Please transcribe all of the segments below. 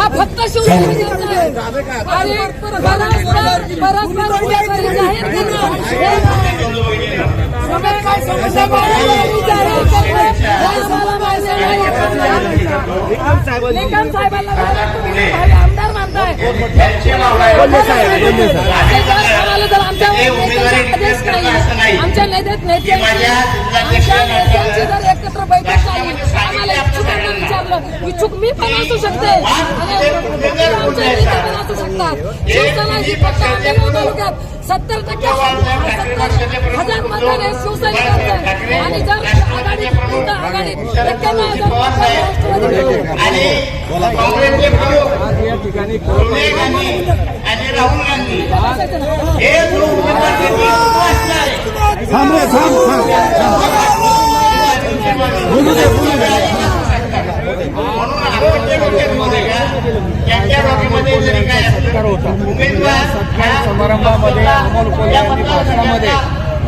हा फक्त हे हे. निकम साहेबांना आमदार मानताय. जर आमच्या नेत्यात तालुक्यात सत्तर टक्के हजार मतदान हे शिवसैनिकांचे आणि जर आघाडी आघाडी या ठिकाणी राहुल गांधी. थांब थांब समारंभामध्ये अमोल कोल्हे यांनी भाषणामध्ये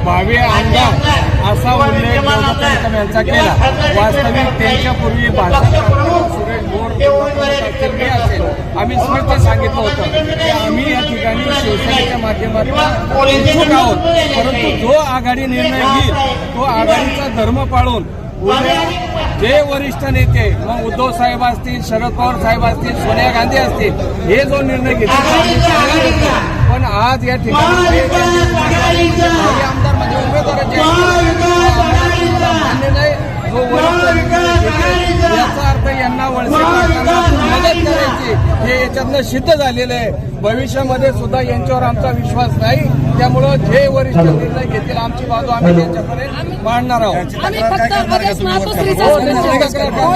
भावी आमदार असा उल्लेख गौतम यांचा केला. वास्तविक त्यांच्यापूर्वी भाषण असेल. आम्ही स्पष्ट सांगितलं होतं की आम्ही या ठिकाणी शिवसेनेच्या माध्यमातून इच्छुक आहोत. परंतु जो आघाडी निर्णय घेईल तो आघाडीचा धर्म पाळून जे वरिष्ठ नेते मग उद्धव साहेब असतील शरद पवार साहेब असतील सोनिया गांधी असतील हे जो निर्णय घेतील आज या ठिकाणी आमदार म्हणजे उमेदवाराचे जो याचा अर्थ यांना वळसे पाटलांना मदत करायची. हे याच्यातनं सिद्ध झालेलं आहे. भविष्यामध्ये सुद्धा यांच्यावर आमचा विश्वास नाही. त्यामुळं जे वरिष्ठ निर्णय घेतील आमची बाजू आम्ही त्यांच्याकडे मांडणार आहोत. हो. तक्रार करणार.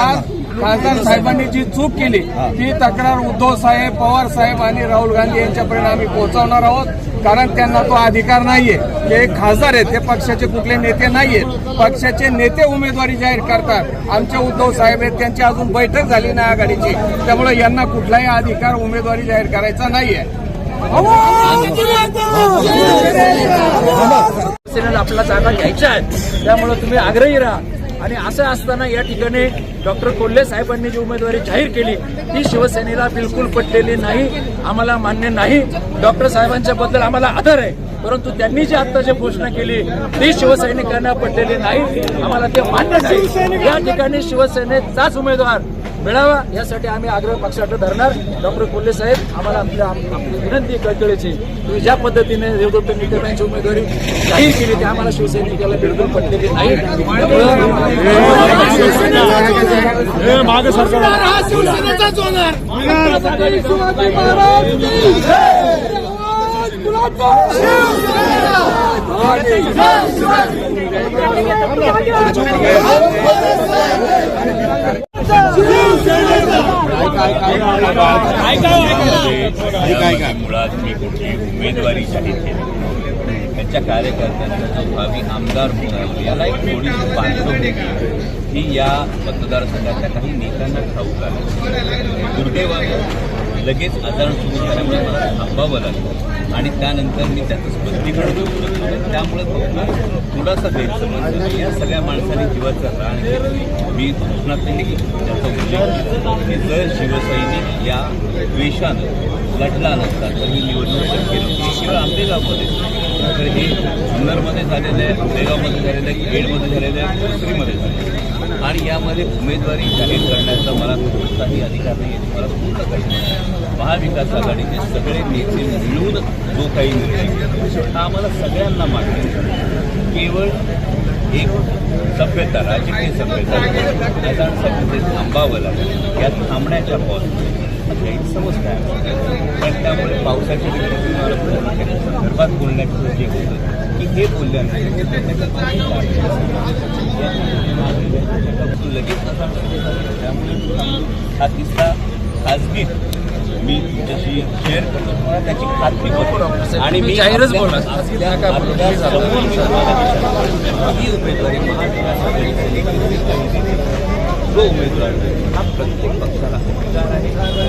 आज खासदार साहेबांनी जी चूक केली ती तक्रार उद्धव साहेब पवार साहेब आणि राहुल गांधी यांच्यापर्यंत आम्ही पोहोचवणार आहोत. कारण त्यांना तो अधिकार नाहीये. ते एक खासदार आहेत ते पक्षाचे कुठले नेते नाहीयेत. पक्षाचे नेते उमेदवारी जाहीर करतात. आमचे उद्धव साहेब आहेत त्यांची अजून बैठक झाली नाही आघाडीची. त्यामुळे यांना कुठलाही अधिकार उमेदवारी जाहीर करायचा नाहीये. आपल्याला जागा घ्यायच्या आहेत. त्यामुळे तुम्ही आग्रही राहा. आणि असं असताना या ठिकाणी डॉक्टर कोल्हे साहेबांनी जी उमेदवारी जाहीर केली ती शिवसेनेला बिलकुल पटलेली नाही आम्हाला मान्य नाही. डॉक्टर साहेबांच्या बद्दल आम्हाला आदर आहे परंतु त्यांनी जी आता जी घोषणा केली ती शिवसैनिकांना पटलेली नाही आम्हाला ते मान्य नाही या ठिकाणी शिवसेनेचाच उमेदवार मिळावा. यासाठी आम्ही आग्रह पक्षाकडे धरणार. डॉक्टर कोल्हे साहेब आम्हाला आपल्या आपली विनंती कळकळीची. तुम्ही ज्या पद्धतीने देवदत्त यांची उमेदवारी जाहीर केली ती आम्हाला शिवसैनिकाला बिलकुल पटलेली नाही. मुळात मी कुठली उमेदवारी जाहीर केली. त्यांच्या कार्यकर्त्यांचा जो भावी आमदार होणार याला एक थोडीशी पार्श्वभूमी ही या मतदारसंघातल्या काही नेत्यांना ठाऊक आहे. दुर्दैवानं लगेच आजार सुरू झाल्यामुळे मला थांबावं लागलं. आणि त्यानंतर मी त्याचं स्पष्टीकरण देऊ शकलो त्यामुळे फक्त थोडासा गैरसमज या सगळ्या माणसांनी जीवाचं राण मी घोषणा केली त्याचा उल्लेख की जर शिवसैनिक या द्वेषानं लढला नसता तर मी निवडणूक शक्य नव्हती. शिवाय आंबेगावमध्ये तर हे जुन्नरमध्ये झालेलं आहे आंबेगावमध्ये झालेलं आहे खेडमध्ये झालेलं आहे भोसरीमध्ये झालेलं. आहे आणि यामध्ये उमेदवारी जाहीर करण्याचा मला कोणताही अधिकार नाही आहे. मला पूर्ण काही महाविकास आघाडीचे सगळे नेते मिळून जो काही निर्णय हा आम्हाला सगळ्यांना मान्य केवळ एक सभ्यता राजकीय सभ्यता सभ्यतेत थांबावं लागेल. या थांबण्याच्या पॉझिटिव्ह गैरसमज काय? आहे? पण त्यामुळे पावसाच्या संदर्भात बोलण्याचं जे होतं की हे लगेच असा मेसेज आला. त्यामुळे हा किस्सा खाजगी मी तुमच्याशी शेअर करतो. तुम्हाला त्याची खात्री करतो आणि मी जाहीरच. ही उमेदवारी महाविकास आघाडीचे नेते जो उमेदवार हा प्रत्येक पक्षाला अधिकार आहे.